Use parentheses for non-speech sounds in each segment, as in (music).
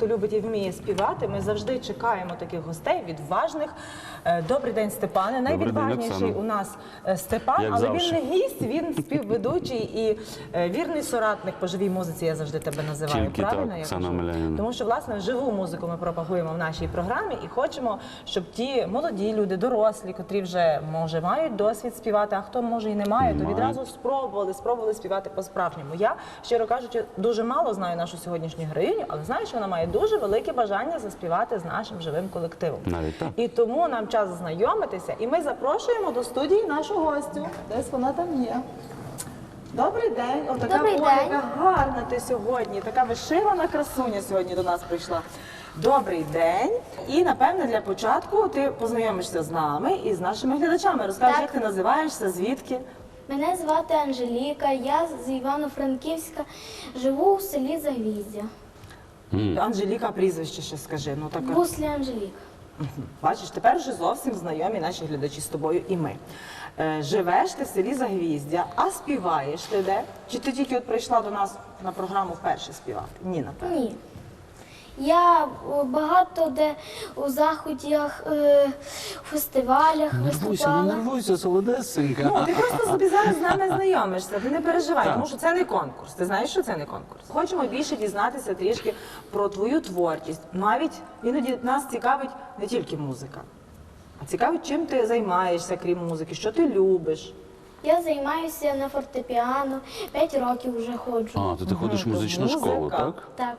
хто любить і вміє співати. Ми завжди чекаємо таких гостей відважних. Е, Добрий день, Степане. Найвідважніший у нас е, Степан, Як але завжди. він не гість, він співведучий і е, вірний соратник по живій музиці. Я завжди тебе називаю. Тільки Правильно так, я Оксана кажу? Тому що власне живу музику ми пропагуємо в нашій програмі і хочемо, щоб ті молоді люди, дорослі, котрі вже може мають досвід співати, а хто може і не має, то відразу спробували, спробували співати по-справжньому. Я, щиро кажучи, дуже мало знаю нашу сьогоднішню героїню, але знаю, що вона має дуже велике бажання заспівати з нашим живим колективом. Навіть так. І тому нам час знайомитися, і ми запрошуємо до студії нашу гостю. Десь вона там є. Добрий день. О, така Добрий Оля, день. яка гарна ти сьогодні, така вишивана красуня сьогодні до нас прийшла. Добрий день. І напевне для початку ти познайомишся з нами і з нашими глядачами. Розкажеш, Так. як ти називаєшся, звідки? Мене звати Анжеліка, я з Івано-Франківська, живу у селі Загвіздя. Анжеліка, прізвище ще скажи. Ну так Буслі Анжеліка. Бачиш, тепер вже зовсім знайомі наші глядачі з тобою і ми. Е, живеш ти в селі Загвіздя, а співаєш ти де? Чи ти тільки от прийшла до нас на програму вперше співати? Ні, напевно. Ні. Я багато де у заходях, е, фестивалях Нервуйся, не нервуйся, солодесенька. Ну, ти просто собі зараз з нами знайомишся, ти не переживай, тому що це не конкурс. Ти знаєш, що це не конкурс. Хочемо більше дізнатися трішки про твою творчість. Навіть іноді нас цікавить не тільки музика, а цікавить, чим ти займаєшся, крім музики, що ти любиш. Я займаюся на фортепіано, 5 років вже ходжу. А, то ти ходиш в музичну музика. школу, так? Так.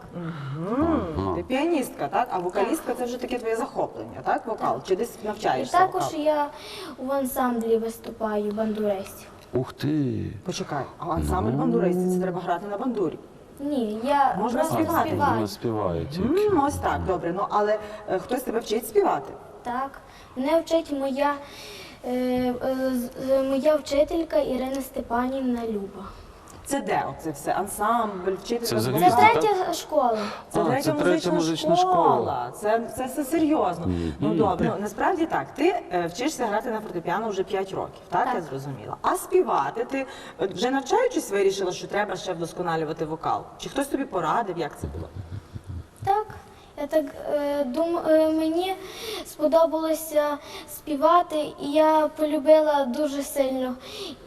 Ти піаністка, так? А вокалістка це вже таке твоє захоплення, так? Вокал? Чи десь І навчаєшся? також вокалу? я в ансамблі виступаю бандуристів. Ух ти. Почекай, а ансамбль бандуристів, це треба грати на бандурі. Ні, я Можна просто співати. співаю. Вона співає тільки. М, ось так, добре. Ну але е, хтось тебе вчить співати. Так, мене вчить моя, моя вчителька Ірина Степанівна Люба. Це де оце все? Ансамбль, вчителька Це? Третя школа. Це А, третя, це третя музична, музична школа. школа. Це, це все серйозно. Ну добре, ну насправді так. Ти е, вчишся грати на фортепіано вже 5 років, так, Так. я зрозуміла. А співати ти е, вже навчаючись вирішила, що треба ще вдосконалювати вокал? Чи хтось тобі порадив, як це було? Так. Я так е, дум, е, мені сподобалося співати, і я полюбила дуже сильно.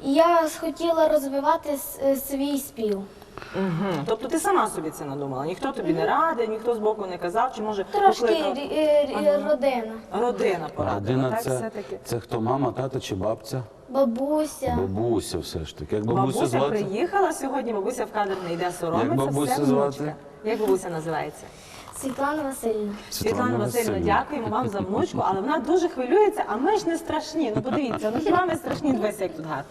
Я хотіла розвивати е, свій спів. Угу. Тобто ти сама собі це надумала? Ніхто тобі не радив, ніхто з боку не казав, чи може Трошки покликав? е, родина, родина порадила, Родина так це, все-таки? це хто мама, тата чи бабця? бабуся. Бабуся все ж таки. Як бабусю Бабуся звати? приїхала сьогодні, бабуся в кадр не йде, соромиться, Як бабусю все звати? Як бабуся називається? Світлана Васильівна. Світлана Васильівна, дякуємо вам за внучку, але вона дуже хвилюється, а ми ж не страшні. Ну подивіться, ну хіба ми страшні, дивися, як тут гарно.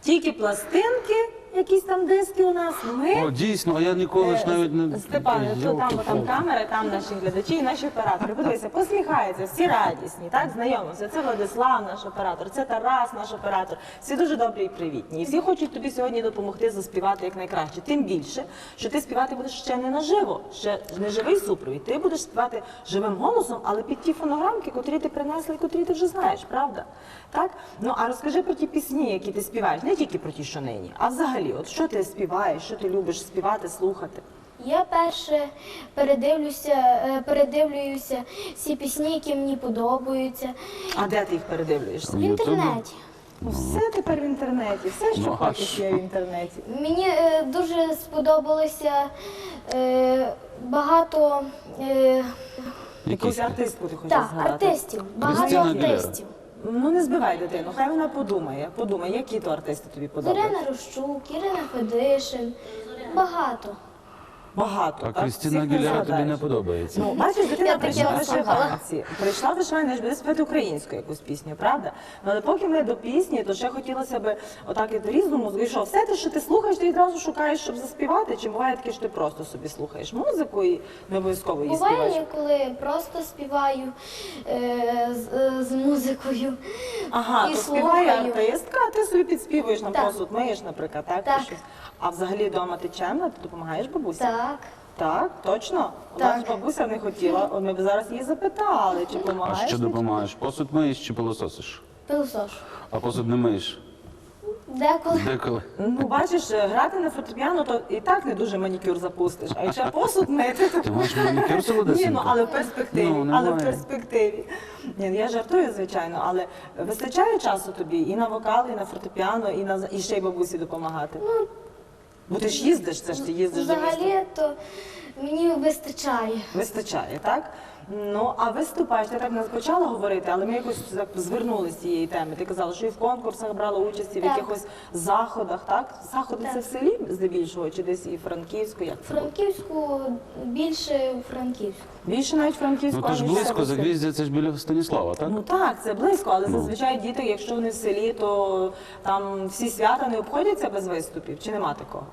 Тільки пластинки, якісь там диски у нас. Ми О, дійсно, а я ніколи ж навіть не... Степане, то там, бо там камери, там наші глядачі і наші оператори. Подивися, посміхаються, всі радісні, так знайомимося. Це Владислав, наш оператор, це Тарас, наш оператор. Всі дуже добрі і привітні. І всі хочуть тобі сьогодні допомогти заспівати як найкраще. Тим більше, що ти співати будеш ще не наживо, ще не живий супровід. Ти будеш співати живим голосом, але під ті фонограмки, котрі ти принесла і котрі ти вже знаєш, правда? Так? Ну а розкажи про ті пісні, які ти співаєш, не тільки про ті, що нині, а взагалі, от що ти співаєш, що ти любиш співати, слухати. Я перше передивлюся, е, передивлююся всі пісні, які мені подобаються А де ти їх передивлюєшся? в інтернеті. Ну, все тепер в інтернеті, все, що Ну, а хочеш, що? є в інтернеті. Мені е, дуже сподобалося е, багато е, Якусь артистку ти хочеш так, згадати? артистів, багато Агілера. артистів. Ну не збивай дитину, хай вона подумає. Подумай, які то артисти тобі подобаються. Зоряна Рощук, Ірина Федишин, багато. Багато. А так? Крістіна Всіх не Агілера тобі не згадаєш. подобається? Ну, бачиш, дитина прийшла в вишиванці. Прийшла в вишиванці, ж буде співати українську якусь пісню, правда? Ну, але поки ми до пісні, то ще хотілося б отак і різну музику. І що, все те, що ти слухаєш, ти відразу шукаєш, щоб заспівати, чи буває таке, що ти просто собі слухаєш музику і не обов'язково її Буває, співаєш? коли просто співаю е, з, е, з музикою Ага, і то співає слухаю. артистка, а ти собі підспівуєш на Так. посуд, миєш, наприклад, так? Так. щось. А взагалі вдома ти чемна, ти допомагаєш бабусі? Так. Так, точно? У Так. нас бабуся не хотіла, от ми б зараз її запитали, чи А допомагаєш. що ти? допомагаєш? Посуд миєш чи пилососиш? Пилосош. А посуд не миєш? Деколи. Деколи. Ну, бачиш, е, грати на фортепіано, то і так не дуже манікюр запустиш, а якщо посуд мити, то Ти маєш манікюр Ні, солодесенько? ну але в перспективі, Ну, але в немає. перспективі. Ні, я жартую, звичайно, але вистачає часу тобі і на вокал, і на фортепіано, і на і ще й бабусі допомагати. Ну, Бо ти ж їздиш, це ж ти їздиш до міста. Взагалі, то мені вистачає. Вистачає, так? Ну, а виступаєш, ти так не почала говорити, але ми якось так звернули з цієї теми. Ти казала, що і в конкурсах брала участь, і в Так. якихось заходах, так? Заходи це в селі здебільшого, чи десь і Франківську, як це було? Франківську більше у Франківську. Більше навіть Франківську, Ну то ж аніж близько, в. Загвіздя, це ж біля Станіслава, так? Ну так, це близько, але Ну. зазвичай діти, якщо вони в селі, то там всі свята не обходяться без виступів, чи нема такого?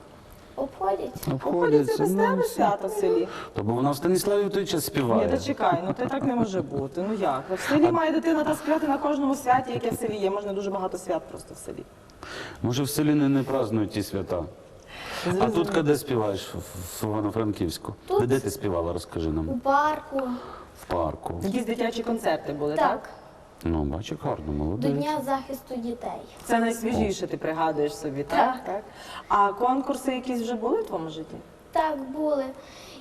Обходять. Обходяться без ну, тебе все. свята в селі. То бо вона в Станіславі в той час Ні, співає. та чекай, ну ти так не може бути. Ну як? В селі має дитина та співати на кожному святі, яке в селі є. Можна дуже багато свят просто в селі. Може в селі не, не празднують ті свята. А тут де співаєш в, в Івано-Франківську? Тут. Де, де ти співала, розкажи нам. У парку. В парку. Якісь дитячі концерти були, так? Так. Ну, бачу, гарно, До молодець. Дня захисту дітей. Це найсвіжіше, ти пригадуєш собі, так? Так. так? А конкурси якісь вже були в твоєму житті? Так, були.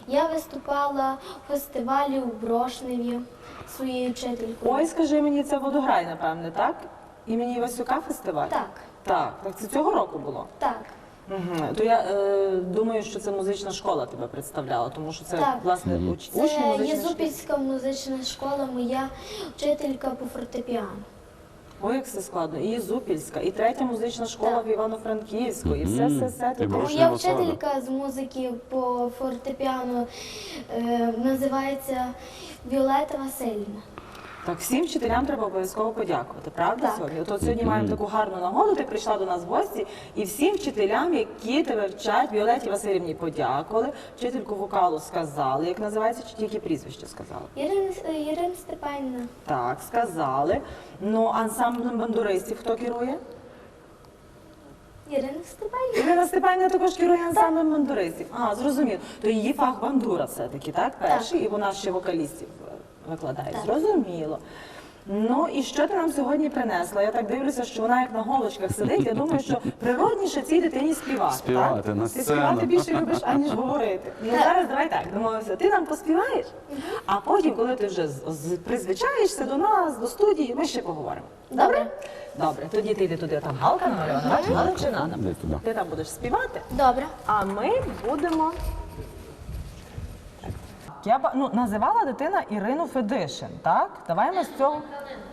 Я виступала в фестивалі у Брошневі своєю вчителькою. Ой, скажи мені, це водограй, напевне, так? Імені Івасюка фестиваль? Так, Так, так це цього року було. так. Угу. То я е, думаю, що це музична школа тебе представляла, тому що це Так. власне уч... учні Це музичної школи. Єзупільська музична школа, моя вчителька по фортепіано. Ой, як все складно. І Єзупільська, і третя музична школа в Івано-Франківську, і все, Мгм. все, все. Ти Моя вчителька з музики по фортепіано е, називається Віолета Васильівна. Так, всім вчителям треба обов'язково подякувати, правда Так. сьогодні? От сьогодні маємо таку гарну нагоду, ти прийшла до нас в гості, і всім вчителям, які тебе вчать, Віолеті Васильівні подякували, вчительку вокалу сказали, як називається, чи тільки прізвище сказали? Ірина, Ірина Степанівна. Так, сказали. Ну, ансамблем бандуристів хто керує? Ірина Степанівна. Ірина Степанівна також керує ансамблем бандуристів. А, зрозуміло. То її фах бандура все-таки, так? Перший, і вона ще вокалістів е, викладає. Зрозуміло. Ну і що ти нам сьогодні принесла? Я так дивлюся, що вона як на голочках сидить. Я думаю, що природніше цій дитині співати. Співати так? на Ти сцену. співати більше любиш, аніж говорити. Ну зараз давай так, домовимося. Ти нам поспіваєш, а потім, коли ти вже призвичаєшся до нас, до студії, ми ще поговоримо. Добре. Добре, тоді ти йди туди, там галка намальована, там. Ти там будеш співати, Добре. а ми будемо. Я ну, називала дитина Ірину Федишин, так? Давай ми з цього.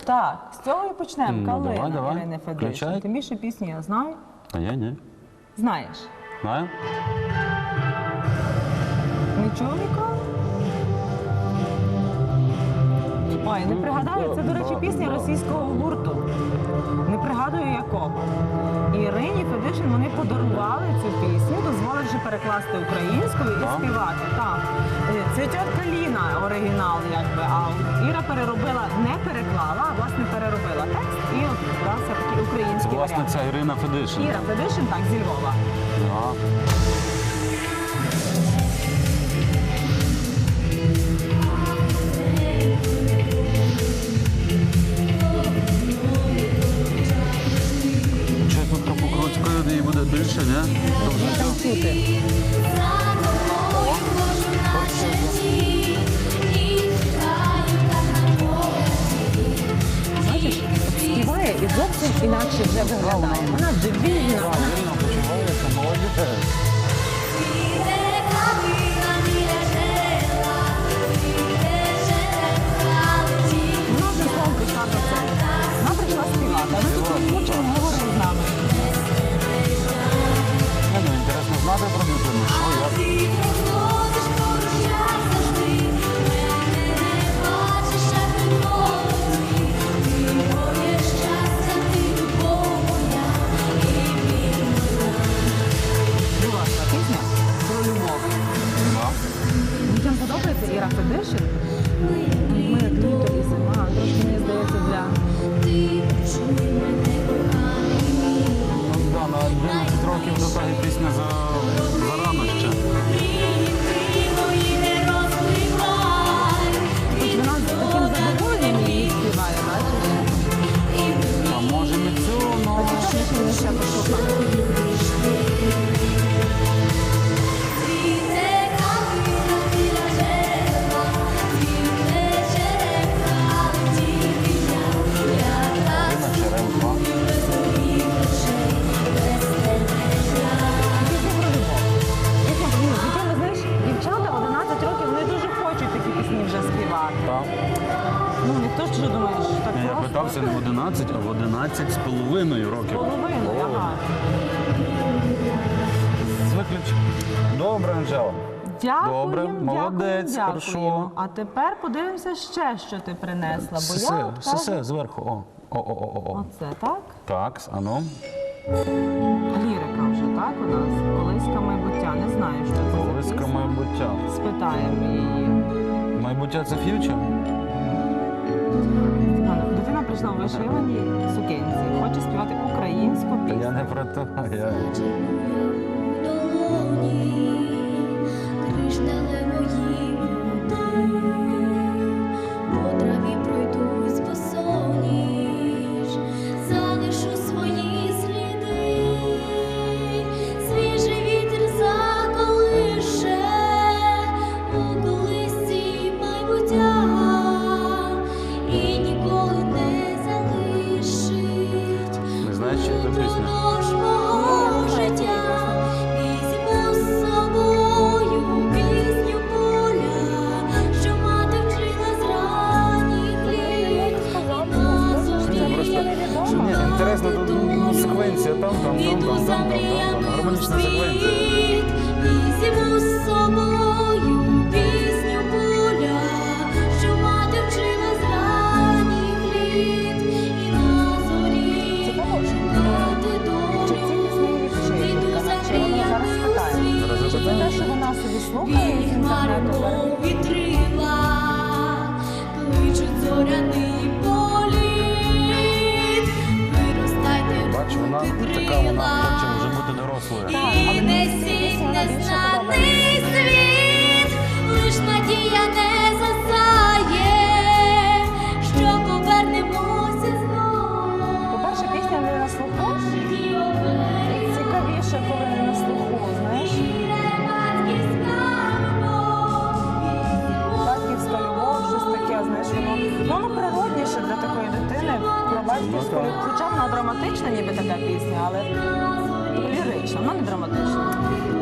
Так, з цього і почнемо. Ну, Калина давай, давай. Ірини Федишин. Включай. Тим більше пісні я знаю. А я ні. Знаєш. Знаю? Нічого ніколи? Ой, не пригадаю, це, до речі, пісня російського гурту. Не пригадую якого. Ірині Федишин вони подарували цю пісню, дозволивши перекласти українською і співати. Так. Е, Цвітет Каліна оригінал, якби, а Іра переробила, не переклала, а власне переробила текст і от вдався такий Це український власне варіант. ця Ірина Федишин. Іра Федишин, так, зі Львова. Так. Її буде більше, ні? То вже Там Добре, Анжела. Дякуємо, Добре, молодець, дякуємо. хорошо. А тепер подивимося ще, що ти принесла. Бо Сесе, я от кажу- сесе зверху. О, о, о, о, о. Оце так. Так, ану. Лірика вже так у нас. Колиська майбуття. Не знаю, що це. за Колиска майбуття. Спитаємо її. Майбуття це ф'ючер? Дитина прийшла в вишиваній сукенці. Хоче співати українську Та пісню. я не про те. Я... you. вона така, вона хоче вже бути дорослою. І не світ незнаний світ, лиш надія не засає, що повернемося знову. По-перше, пісня не на слуху. Цікавіше, коли не на слуху, знаєш. Батьківська любов, щось таке, знаєш, воно, воно природніше для такої дитини, про батьківську ну, любов драматична, ніби така пісня, але лірична, вона не драматична.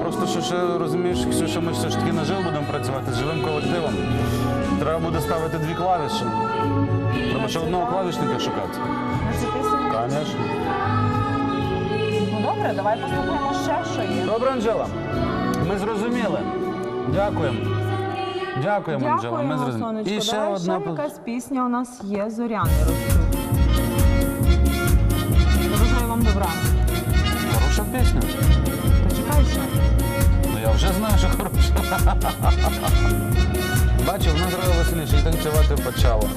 Просто що ще розумієш, що ми все ж таки наживо будемо працювати з живим колективом. Треба буде ставити дві клавіші. Треба ще одного клавішника шукати. Звісно. Ну добре, давай послухаємо ще що є. Добре, Анжела. Ми зрозуміли. Дякуємо. Дякуємо, Анжела. Ми зрозуміли. І ще Давай ще якась пісня у нас є, Зоряний. небезпечно. Почекайся. Ну я вже знаю, що хороше. (laughs) Бачу, вона зразу веселіше і танцювати почало.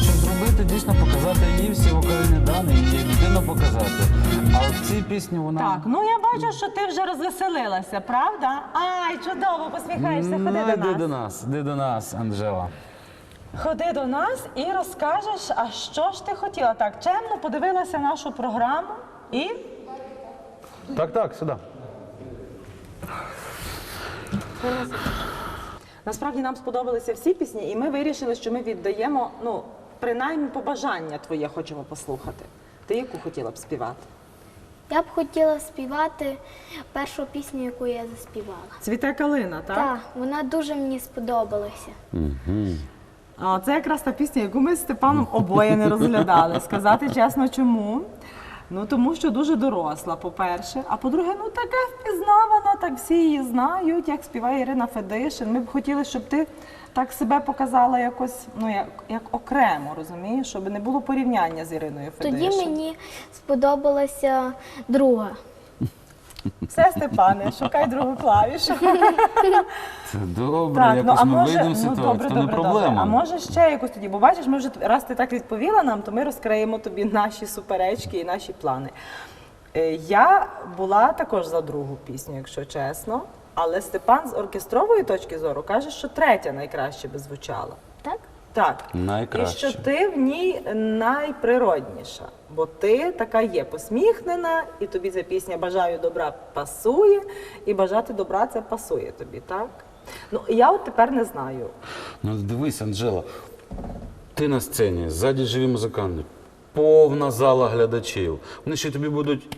Щоб зробити, дійсно показати їй всі вокальні дані і людину показати. А в цій пісні вона. Так, ну я бачу, що ти вже розвеселилася, правда? Ай, чудово, посміхаєшся, ходи до ну, нас. Іди до нас, іди до нас, Анжела. Ходи до нас і розкажеш, а що ж ти хотіла. Так, чемно подивилася нашу програму і так, так, сюди. насправді нам сподобалися всі пісні, і ми вирішили, що ми віддаємо, ну, принаймні побажання твоє хочемо послухати. Ти яку хотіла б співати? Я б хотіла співати першу пісню, яку я заспівала. Цвіте калина, так? Так, вона дуже мені сподобалася. А це якраз та пісня, яку ми з Степаном обоє не розглядали. Сказати чесно, чому? Ну тому що дуже доросла, по-перше. А по-друге, ну така впізнавана, так всі її знають, як співає Ірина Федишин. Ми б хотіли, щоб ти так себе показала якось, ну як, як окремо, розумієш, щоб не було порівняння з Іриною Федишин. Тоді мені сподобалася друга. Все, Степане, шукай другу клавішу. Це добре, Так, ну якось а ми може, вийдемо з ну ситуації, добре, то не добре, проблема. добре. А може ще якусь тоді, бо бачиш, ми вже раз ти так відповіла нам, то ми розкриємо тобі наші суперечки і наші плани. Е, Я була також за другу пісню, якщо чесно, але Степан з оркестрової точки зору каже, що третя найкраще би звучала. Так? Найкраще. І що ти в ній найприродніша, бо ти така є посміхнена, і тобі ця пісня Бажаю добра пасує, і бажати добра це пасує тобі, так? Ну, я от тепер не знаю. Ну дивись, Анжела, ти на сцені, ззаді живі музиканти, повна зала глядачів. Вони ще тобі будуть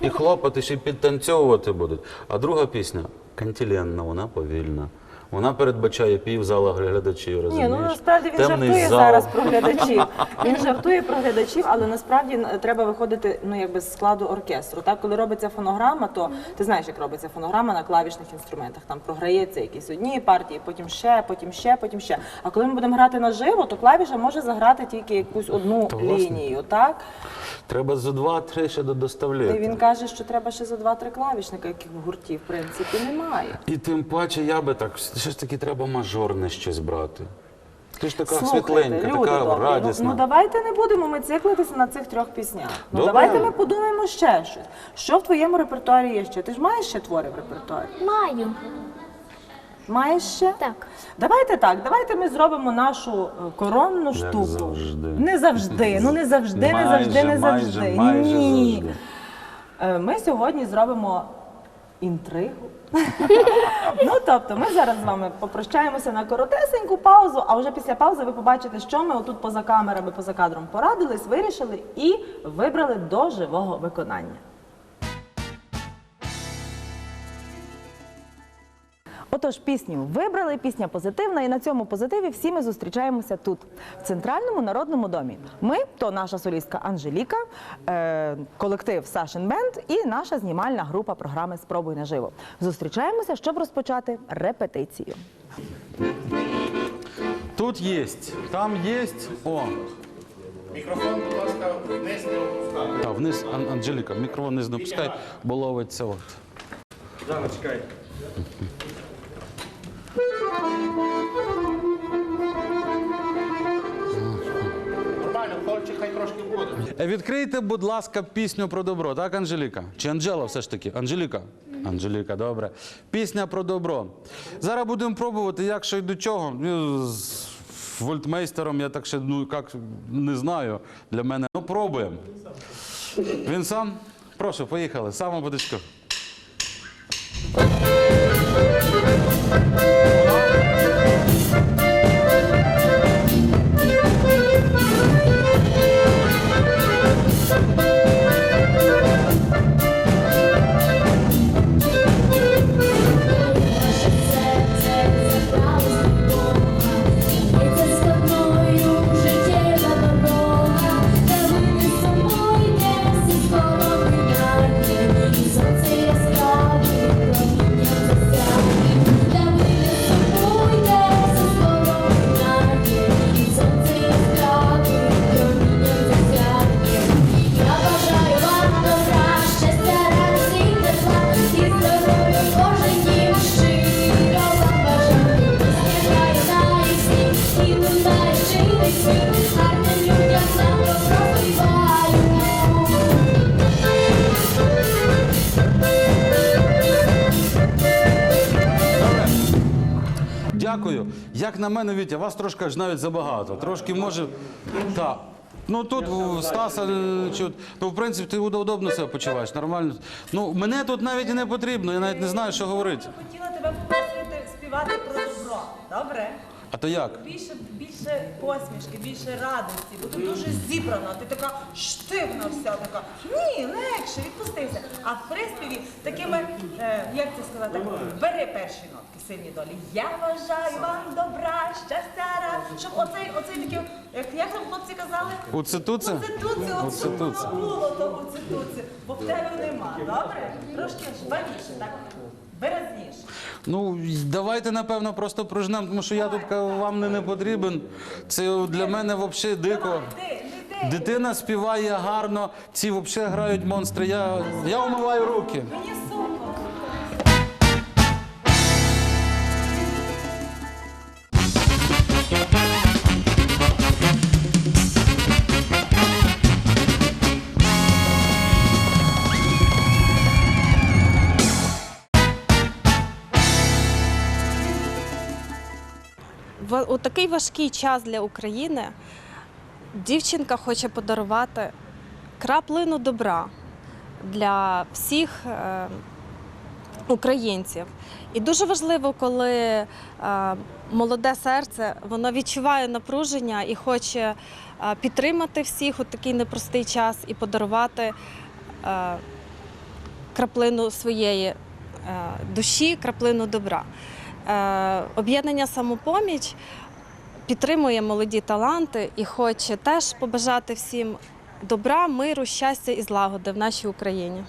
і хлопати, ще й підтанцьовувати будуть. А друга пісня кантіленна, вона повільна. Вона передбачає пів зала глядачів, Ні, ну насправді він Темний жартує зал. зараз про глядачів. Він жартує про глядачів, але насправді треба виходити ну якби з складу оркестру. Так, коли робиться фонограма, то ти знаєш, як робиться фонограма на клавішних інструментах. Там програється якісь одні партії, потім ще, потім ще, потім ще. А коли ми будемо грати наживо, то клавіша може заграти тільки якусь одну власне. лінію. Так Треба за два-три ще і додоставляти. він каже, що треба ще за два-три клавішника, яких в гурті в принципі немає. І тим паче я би так, все ж таки треба мажорне щось брати. Ти ж така Слухайте, світленька, люди така добрі, радісна. Ну, ну давайте не будемо ми циклитися на цих трьох піснях. Ну Добре. давайте ми подумаємо ще щось. Що в твоєму репертуарі є ще? Ти ж маєш ще твори в репертуарі? Маю. Маєш ще? Так. Давайте так, давайте ми зробимо нашу е, коронну штуку. завжди. Не завжди, ну не завжди, не завжди, не Майже, завжди. майже, майже Ні. завжди. Е, Ми сьогодні зробимо інтригу. Ну тобто, ми зараз з вами попрощаємося на коротесеньку паузу, а вже після паузи ви побачите, що ми отут поза камерами, поза кадром порадились, вирішили і вибрали до живого виконання. Отож, пісню вибрали, пісня позитивна, і на цьому позитиві всі ми зустрічаємося тут, в центральному народному домі. Ми то наша солістка Анжеліка, е, колектив Сашин Бенд і наша знімальна група програми Спробуй наживо. Зустрічаємося, щоб розпочати репетицію. Тут є, там є. О, Мікрофон, будь ласка, вниз не опускати. та, вниз, Ан- Анжеліка, мікрофон вниз не пускай, бо ловиться. От. Жанна, чекай. Трошки. Е, Відкрийте, будь ласка, пісню про добро, так, Анжеліка? Чи Анжела все ж таки? Анжеліка? Анжеліка, добре. Пісня про добро. Зараз будемо пробувати, як що й до чого. Ну, З вольтмейстером я так ще ну, як, не знаю. Для мене. Ну, пробуємо. Він сам? Прошу, поїхали. Саме водичку. Серце Як на мене, Вітя, вас трошки аж навіть забагато. Трошки може. Так. Ну тут у Стаса, е, ну в принципі ти удобно себе почуваєш, нормально. Ну мене тут навіть і не потрібно, я навіть не знаю, що говорити. Хотіла тебе попросити співати про добро. Добре? А то як? Більше, більше посмішки, більше радості, бо тут дуже зібрано. Ти така штивна вся, така. Ні, легше, відпустися. А в приспіві такими, е, як це сказати, бери перші сильні долі. Я бажаю вам добра, щастя, рад, щоб оцей, оцей такий, як, як там хлопці казали? У цитуце? У цитуці, от щоб цитуці. воно було того у цитуці, бо в тебе нема, добре? Трошки жвавіше, так? Виразніше. Ну й давайте напевно просто прожнемо, тому що я тут ка- вам не, не потрібен. Це для мене взагалі дико. Ти, не ти. Дитина співає гарно, ці взагалі грають монстри. Я, я умиваю руки. Мені у такий важкий час для України дівчинка хоче подарувати краплину добра для всіх е, українців. І дуже важливо, коли е, молоде серце воно відчуває напруження і хоче е, підтримати всіх у такий непростий час і подарувати краплину своєї душі, краплину добра. Е, Об'єднання самопоміч підтримує молоді таланти і хоче теж побажати всім добра, миру, щастя і злагоди в нашій Україні.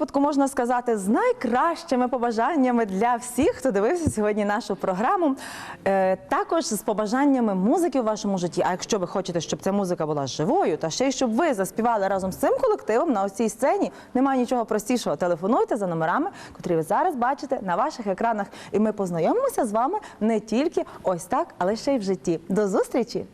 Випадку можна сказати, з найкращими побажаннями для всіх, хто дивився сьогодні нашу програму, е, також з побажаннями музики в вашому житті. А якщо ви хочете, щоб ця музика була живою, та ще й щоб ви заспівали разом з цим колективом на цій сцені, немає нічого простішого. Телефонуйте за номерами, котрі ви зараз бачите на ваших екранах, і ми познайомимося з вами не тільки ось так, але ще й в житті. До зустрічі!